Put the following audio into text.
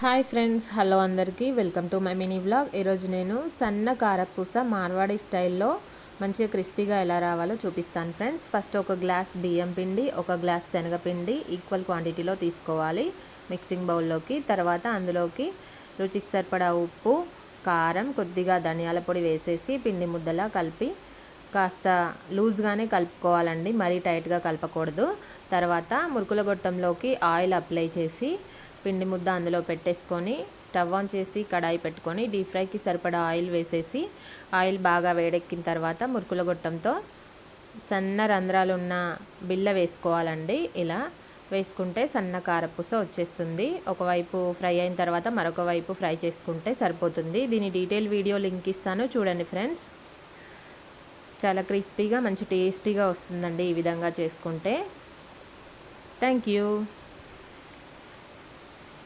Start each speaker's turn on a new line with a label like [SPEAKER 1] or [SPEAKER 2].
[SPEAKER 1] Hi friends hello అందరికీ. Welcome to my mini blog ఈరోజు నేను సన్న కారపూస మార్వాడి స్టైల్లో మంచిగా క్రిస్పీగా ఎలా రావాలో చూపిస్తాను ఫ్రెండ్స్. ఫస్ట్ ఒక గ్లాస్ బియ్యం పిండి ఒక గ్లాస్ శనగపిండి ఈక్వల్ క్వాంటిటీలో తీసుకోవాలి మిక్సింగ్ బౌల్లోకి. తర్వాత అందులోకి రుచికి సరిపడా ఉప్పు కారం కొద్దిగా ధనియాల పొడి వేసేసి పిండి ముద్దలా కలిపి కాస్త లూజ్గానే కలుపుకోవాలండి. మరీ టైట్గా కలపకూడదు. తర్వాత మురుకుల గొట్టంలోకి ఆయిల్ అప్లై చేసి పిండి ముద్ద అందులో పెట్టేసుకొని స్టవ్ ఆన్ చేసి కడాయి పెట్టుకొని డీప్ ఫ్రైకి సరిపడా ఆయిల్ వేసేసి ఆయిల్ బాగా వేడెక్కిన తర్వాత మురుకుల గొట్టంతో సన్న రంధ్రాలు ఉన్న బిల్ల వేసుకోవాలండి. ఇలా వేసుకుంటే సన్న కారపూస వచ్చేస్తుంది. ఒకవైపు ఫ్రై అయిన తర్వాత మరొక వైపు ఫ్రై చేసుకుంటే సరిపోతుంది. దీని డీటెయిల్ వీడియో లింక్ ఇస్తాను. చూడండి ఫ్రెండ్స్. చాలా క్రిస్పీగా మంచి టేస్టీగా వస్తుందండి ఈ విధంగా చేసుకుంటే. Thank you.